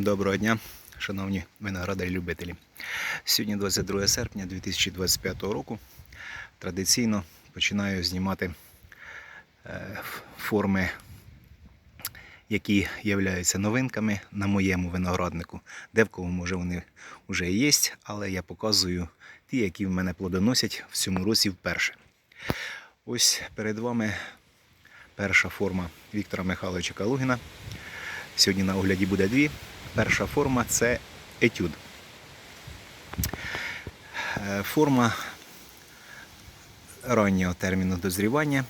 Доброго дня, шановні виноградарі-любителі. Сьогодні 22 серпня 2025 року. Традиційно починаю знімати е, форми, які являються новинками на моєму винограднику. Де в кого може вони вже є, але я показую ті, які в мене плодоносять в цьому році вперше. Ось перед вами перша форма Віктора Михайловича Калугіна. Сьогодні на огляді буде дві. Перша форма це етюд. Е, Форма раннього терміну дозрівання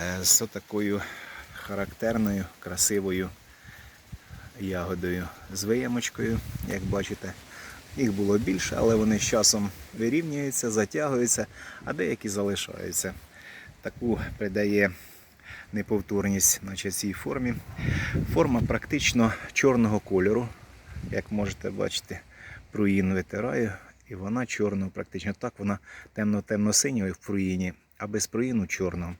е, з такою характерною, красивою ягодою з виямочкою, як бачите. Їх було більше, але вони з часом вирівнюються, затягуються, а деякі залишаються. Таку придає неповторність наче цій формі. Форма практично чорного кольору. Як можете бачити, пруїн витираю, і вона чорного практично. Так вона темно-темно-синьої в пруїні, а без пруїну чорного.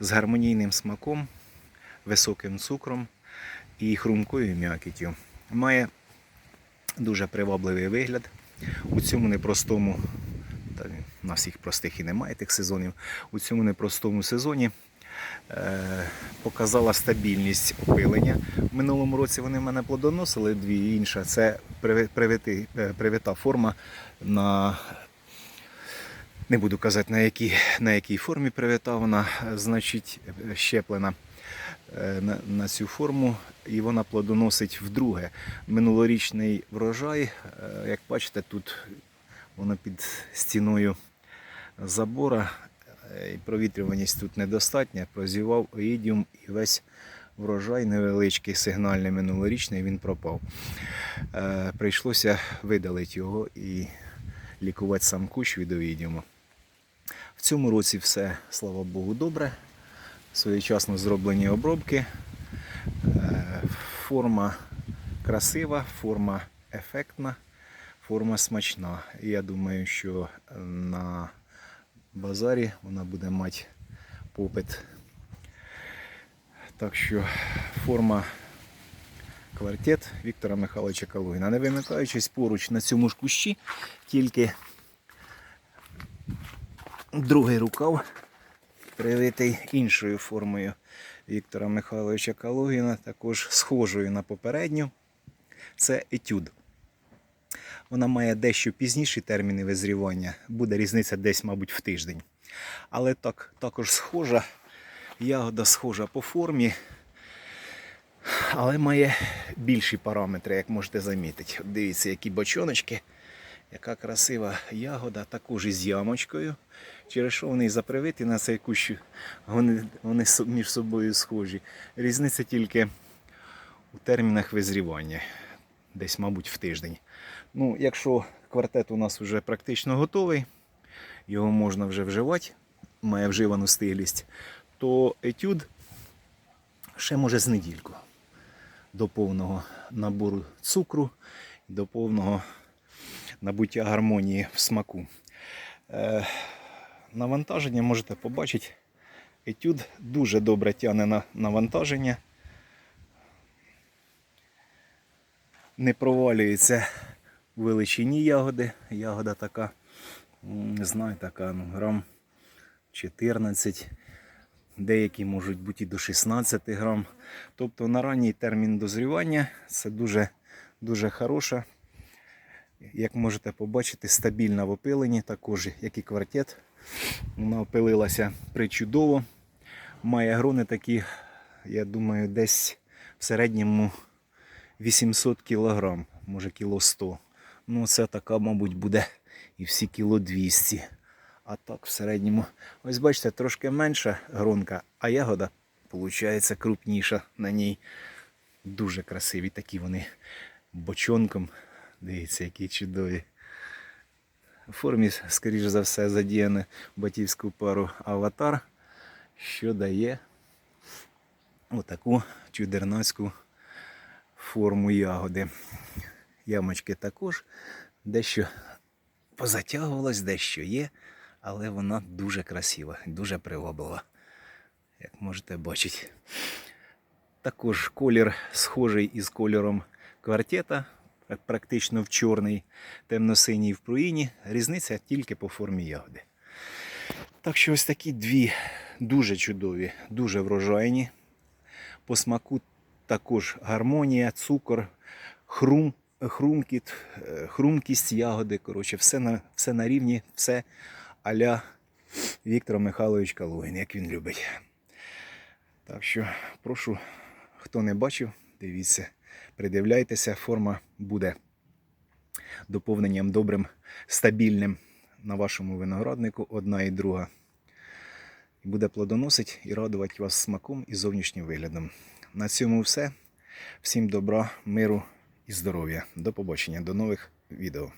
З гармонійним смаком, високим цукром і хрумкою м'якіттю. Має дуже привабливий вигляд. У цьому непростому, та на всіх простих і немає тих сезонів, у цьому непростому сезоні показала стабільність опилення. В минулому році вони в мене плодоносили дві інша. Це е, привита форма на. Не буду казати на якій, на якій формі привита вона, е, значить, е, щеплена е, на, на цю форму, і вона плодоносить вдруге. Минулорічний врожай, е, як бачите, тут воно під стіною забора, е, і провітрюваність тут недостатня, прозівав оїдіум і весь врожай невеличкий, сигнальний минулорічний, він пропав. Е, Прийшлося видалити його і лікувати сам кущ від оїдіуму. В цьому році все, слава Богу, добре. Своєчасно зроблені обробки. Е, Форма красива, форма ефектна, форма смачна. Я думаю, що на базарі вона буде мати попит. Так що форма квартет Віктора Михайловича Калугіна. Не вимикаючись поруч на цьому ж кущі, тільки другий рукав привитий іншою формою Віктора Михайловича Калугіна, також схожою на попередню. Це етюд. Вона має дещо пізніші терміни визрівання, буде різниця десь, мабуть, в тиждень. Але так, також схожа, ягода схожа по формі, але має більші параметри, як можете замітити. Дивіться, які бочоночки, яка красива ягода, також із ямочкою. Через що вони запривиті на цей кущ, вони, вони між собою схожі. Різниця тільки у термінах визрівання, десь, мабуть, в тиждень. Ну, якщо квартет у нас вже практично готовий, його можна вже вживати, має вживану стиглість, то етюд ще може з недільку до повного набору цукру, до повного набуття гармонії в смаку. Е, навантаження можете побачити. Етюд дуже добре тягне на навантаження. Не провалюється у величині ягоди. Ягода така, не знаю, така ну, грам 14, деякі можуть бути і до 16 грам. Тобто на ранній термін дозрівання це дуже, дуже хороша. Як можете побачити, стабільна в опиленні, також як і квартет. Вона опилилася причудово. Має грони такі, я думаю, десь в середньому 800 кг, може кіло 100. Ну, це така, мабуть, буде і всі кіло 200. А так в середньому. Ось бачите, трошки менша гронка, а ягода, виходить, крупніша на ній. Дуже красиві такі вони бочонком. Дивіться, які чудові. У формі, скоріш за все, задіяне батьківську пару аватар, що дає отаку чудернацьку форму ягоди. Ямочки також дещо позатягувалось, дещо є, але вона дуже красива, дуже приваблива, як можете бачити. Також колір схожий із кольором квартета, практично в чорний, темно-синій в пруїні. Різниця тільки по формі ягоди. Так що ось такі дві дуже чудові, дуже врожайні. По смаку також гармонія, цукор, хрум, хрумкіт, е, хрумкість ягоди. Коротше, все на, все на рівні, все аля Віктор Михайлович Калугін, як він любить. Так що прошу, хто не бачив, дивіться, придивляйтеся, форма буде доповненням добрим, стабільним на вашому винограднику, одна і друга. Буде плодоносить і радувати вас смаком і зовнішнім виглядом. На цьому все. Всім добра, миру і здоров'я. До побачення, до нових відео.